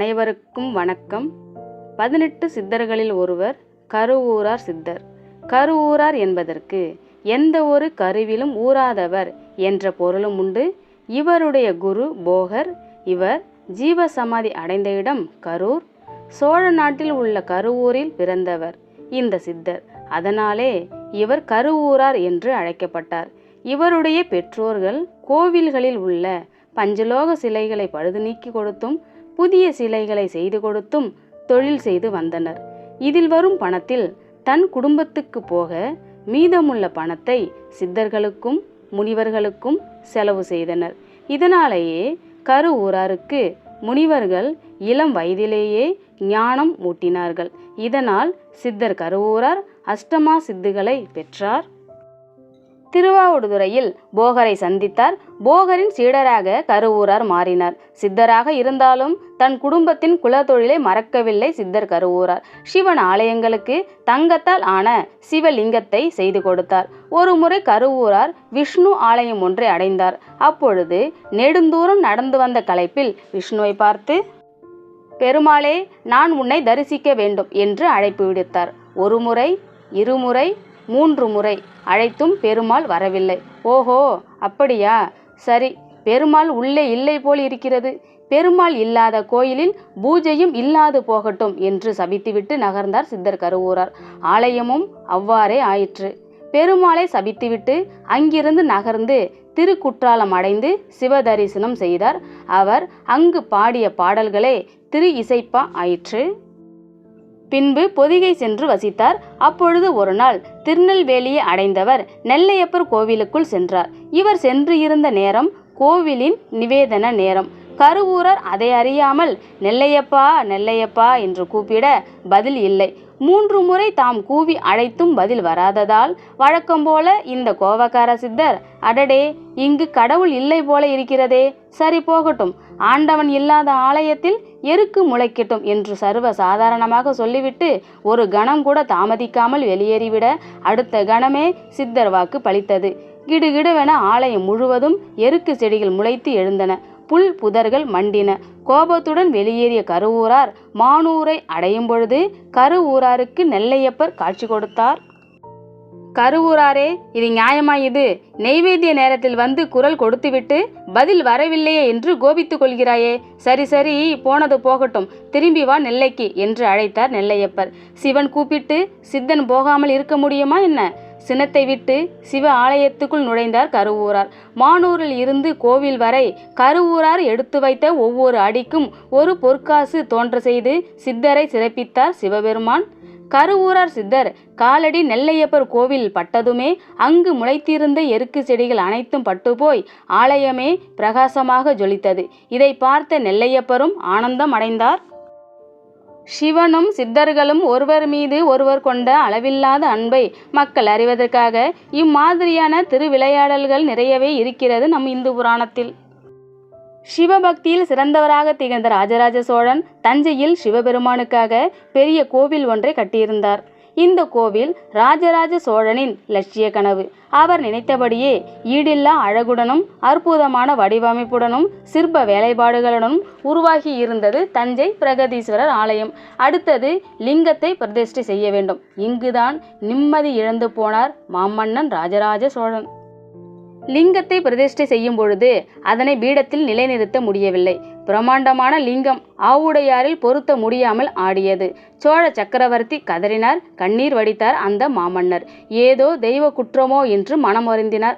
அனைவருக்கும் வணக்கம். பதினெட்டு சித்தர்களில் ஒருவர் கருவூரார் சித்தர். கருவூரார் என்பதற்கு எந்த ஒரு கருவிலும் ஊராதவர் என்ற பொருளும் உண்டு. இவருடைய குரு போகர் இவர் ஜீவசமாதி அடைந்த இடம் கரூர். சோழ நாட்டில் உள்ள கருவூரில் பிறந்தவர் இந்த சித்தர். அதனாலே இவர் கருவூரார் என்று அழைக்கப்பட்டார். இவருடைய பெற்றோர்கள் கோவில்களில் உள்ள பஞ்சலோக சிலைகளை பழுது நீக்கி கொடுத்தும் புதிய சிலைகளை செய்து கொடுத்தும் தொழில் செய்து வந்தனர். இதில் வரும் பணத்தில் தன் குடும்பத்துக்கு போக மீதமுள்ள பணத்தை சித்தர்களுக்கும் முனிவர்களுக்கும் செலவு செய்தனர். இதனாலேயே கருவூராருக்கு முனிவர்கள் இளம் வயதிலேயே ஞானம் ஊட்டினார்கள். இதனால் சித்தர் கருவூரார் அஷ்டமா சித்துகளை பெற்றார். திருவாவடுதுறையில் போகரை சந்தித்தார். போகரின் சீடராக கருவூரார் மாறினார். சித்தராக இருந்தாலும் தன் குடும்பத்தின் குலத்தொழிலை மறக்கவில்லை சித்தர் கருவூரார். சிவன் ஆலயங்களுக்கு தங்கத்தால் ஆன சிவலிங்கத்தை செய்து கொடுத்தார். ஒரு முறை கருவூரார் விஷ்ணு ஆலயம் ஒன்றை அடைந்தார். அப்பொழுது நெடுந்தூரம் நடந்து வந்த களைப்பில் விஷ்ணுவை பார்த்து பெருமாளே நான் உன்னை தரிசிக்க வேண்டும் என்று அழைப்பு விடுத்தார். ஒருமுறை இருமுறை மூன்று முறை அழைத்தும் பெருமாள் வரவில்லை. ஓஹோ அப்படியா? சரி பெருமாள் உள்ளே இல்லை போல் இருக்கிறது. பெருமாள் இல்லாத கோயிலில் பூஜையும் இல்லாது போகட்டும் என்று சபித்துவிட்டு நகர்ந்தார் சித்தர் கருவூரார். ஆலயமும் அவ்வாறே ஆயிற்று. பெருமாளை சபித்துவிட்டு அங்கிருந்து நகர்ந்து திருக்குற்றாலம் அடைந்து சிவதரிசனம் செய்தார். அவர் அங்கு பாடிய பாடல்களே திரு இசைப்பா ஆயிற்று. பின்பு பொதிகை சென்று வசித்தார். அப்பொழுது ஒரு நாள் திருநெல்வேலியை அடைந்தவர் நெல்லையப்பர் கோவிலுக்குள் சென்றார். இவர் சென்று இருந்த நேரம் கோவிலின் நிவேதன நேரம். கருவூரர் அதை அறியாமல் நெல்லையப்பா நெல்லையப்பா என்று கூப்பிட பதில் இல்லை. மூன்று முறை தாம் கூவி அழைத்தும் பதில் வராததால் வழக்கம் போல இந்த கோவக்கார சித்தர் அடடே இங்கு கடவுள் இல்லை போல இருக்கிறதே சரி போகட்டும். ஆண்டவன் இல்லாத ஆலயத்தில் எருக்கு முளைக்கட்டும் என்று சர்வ சாதாரணமாக சொல்லிவிட்டு ஒரு கணம் கூட தாமதிக்காமல் வெளியேறிவிட அடுத்த கணமே சித்தர் வாக்கு பலித்தது கிடுகிடுவென ஆலயம் முழுவதும் எருக்கு செடிகள் முளைத்து எழுந்தன. புல் புதர்கள் மண்டின. கோபத்துடன் வெளியேறிய கருவூரார் மானூரை அடையும் பொழுது கருவூராருக்கு நெல்லையப்பர் காட்சி கொடுத்தார். கருவூராரே இது நியாயமாயுது நெய்வேத்திய நேரத்தில் வந்து குரல் கொடுத்துவிட்டு பதில் வரவில்லையே என்று கோபித்துக் கொள்கிறாயே. சரி சரி போனது போகட்டும். திரும்பி வா நெல்லைக்கு என்று அழைத்தார் நெல்லையப்பர். சிவன் கூப்பிட்டு சித்தன் போகாமல் இருக்க முடியுமா என்ன? சினத்தை விட்டு சிவ ஆலயத்துக்குள் நுழைந்தார் கருவூரார். மானூரில் இருந்து கோவில் வரை கருவூரார் எடுத்து வைத்த ஒவ்வொரு அடிக்கும் ஒரு பொற்காசு தோன்ற செய்து சித்தரை சிறப்பித்தார் சிவபெருமான். கருவூரார் சித்தர் காலடி நெல்லையப்பர் கோவில் பட்டதுமே அங்கு முளைத்திருந்த எருக்கு செடிகள் அனைத்தும் பட்டுப்போய் ஆலயமே பிரகாசமாக ஜொலித்தது. இதை பார்த்த நெல்லையப்பரும் ஆனந்தம் அடைந்தார். சிவனும் சித்தர்களும் ஒருவர் மீது ஒருவர் கொண்ட அளவில்லாத அன்பை மக்கள் அறிவதற்காக இம்மாதிரியான திருவிளையாடல்கள் நிறையவே இருக்கிறது நம் இந்து புராணத்தில். சிவபக்தியில் சிறந்தவராக திகழ்ந்த ராஜராஜ சோழன் தஞ்சையில் சிவபெருமானுக்காக பெரிய கோவில் ஒன்றை கட்டியிருந்தார். இந்த கோவில் ராஜராஜ சோழனின் லட்சிய கனவு. அவர் நினைத்தபடியே ஈடில்லா அழகுடனும் அற்புதமான வடிவமைப்புடனும் சிற்ப வேலைப்பாடுகளுடனும் உருவாகி இருந்தது தஞ்சை பிரகதீஸ்வரர் ஆலயம். அடுத்தது லிங்கத்தை பிரதிஷ்டை செய்ய வேண்டும். இங்குதான் நிம்மதி இழந்து போனார் மாமன்னன் ராஜராஜ சோழன். லிங்கத்தை பிரதிஷ்டை செய்யும் பொழுது அதனை பீடத்தில் நிலைநிறுத்த முடியவில்லை. பிரம்மாண்டமான லிங்கம் ஆவுடையாரில் பொருத்த முடியாமல் ஆடியது. சோழ சக்கரவர்த்தி கதறினார் கண்ணீர் வடித்தார் அந்த மாமன்னர். ஏதோ தெய்வ குற்றமோ என்று மனம்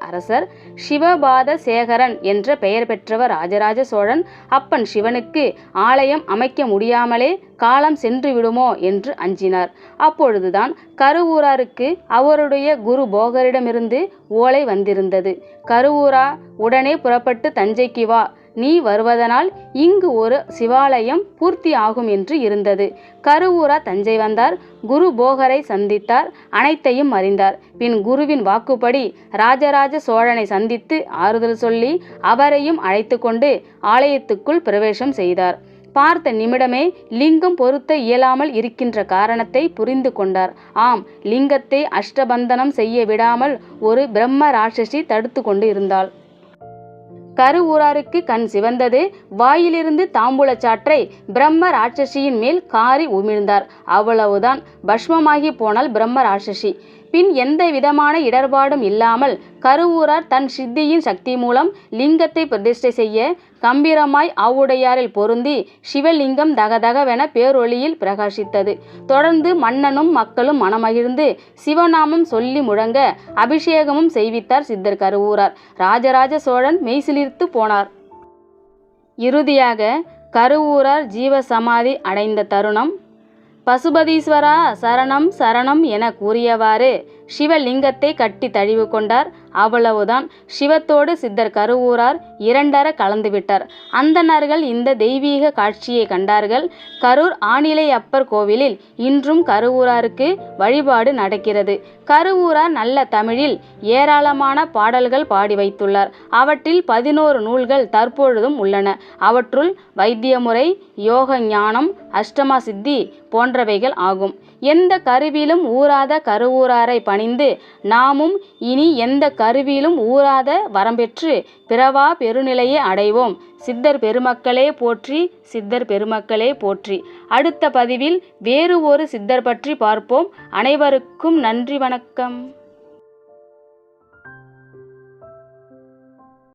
அரசர். சிவபாத சேகரன் என்ற பெயர் பெற்றவர் ராஜராஜ சோழன் அப்பன் சிவனுக்கு ஆலயம் அமைக்க முடியாமலே காலம் சென்று விடுமோ என்று அஞ்சினார். அப்பொழுதுதான் கருவூராருக்கு அவருடைய குரு போகரிடமிருந்து ஓலை வந்திருந்தது. கருவூரா உடனே புறப்பட்டு தஞ்சைக்கு வா நீ வருவதனால் இங்கு ஒரு சிவாலயம் பூர்த்தி ஆகும் என்று இருந்தது. கருவூரா தஞ்சை வந்தார். குரு போகரை சந்தித்தார். அனைத்தையும் அறிந்தார். பின் குருவின் வாக்குப்படி ராஜராஜ சோழனை சந்தித்து ஆறுதல் சொல்லி அவரையும் அழைத்து கொண்டு ஆலயத்துக்குள் பிரவேசம் செய்தார். பார்த்த நிமிடமே லிங்கம் பொருத்த இயலாமல் இருக்கின்ற காரணத்தை புரிந்து கொண்டார். ஆம் லிங்கத்தை அஷ்டபந்தனம் செய்ய விடாமல் ஒரு பிரம்ம ராட்சசி தடுத்து கொண்டு இருந்தாள். கருவூராருக்கு கண் சிவந்தது. வாயிலிருந்து தாம்பூலச் சாற்றை பிரம்ம ராட்சசியின் மேல் காரி உமிழ்ந்தார். அவ்வளவுதான். பஷ்மமாகி போனால் பிரம்ம ராட்சசி. பின் எந்த விதமான இடர்பாடும் இல்லாமல் கருவூரார் தன் சித்தியின் சக்தி மூலம் லிங்கத்தை பிரதிஷ்டை செய்ய கம்பீரமாய் ஆவுடையாரில் பொருந்தி சிவலிங்கம் தகதகவென பேரொளியில் பிரகாசித்தது. தொடர்ந்து மன்னனும் மக்களும் மனமகிழ்ந்து சிவநாமம் சொல்லி முழங்க அபிஷேகமும் செய்வித்தார் சித்தர் கருவூரார். ராஜராஜ சோழன் மெய்சிலிர்த்து போனார். இறுதியாக கருவூரார் ஜீவசமாதி அடைந்த தருணம் பசுபதீஸ்வரா சரணம் சரணம் என கூறியவாறு சிவலிங்கத்தை கட்டி தழிவு கொண்டார். அவ்வளவுதான். சிவத்தோடு சித்தர் கருவூரார் இரண்டர கலந்துவிட்டார் அந்தணர்கள் இந்த தெய்வீக காட்சியை கண்டார்கள். கரூர் ஆணிலை அப்பர் கோவிலில் இன்றும் கருவூராருக்கு வழிபாடு நடக்கிறது. கருவூரார் நல்ல தமிழில் ஏராளமான பாடல்கள் பாடி வைத்துள்ளார். அவற்றில் பதினோரு நூல்கள் தற்பொழுதும் உள்ளன. அவற்றுள் வைத்தியமுறை யோக ஞானம் அஷ்டமா சித்தி போன்றவைகள் ஆகும். எந்த கருவிலும் ஊராத கருவூராரை பணிந்து நாமும் இனி எந்த கருவியிலும் ஊறாத வரம்பெற்று பிறவா பெருநிலையை அடைவோம். சித்தர் பெருமக்களே போற்றி சித்தர் பெருமக்களே போற்றி. அடுத்த பதிவில் வேறு ஒரு சித்தர் பற்றி பார்ப்போம். அனைவருக்கும் நன்றி வணக்கம்.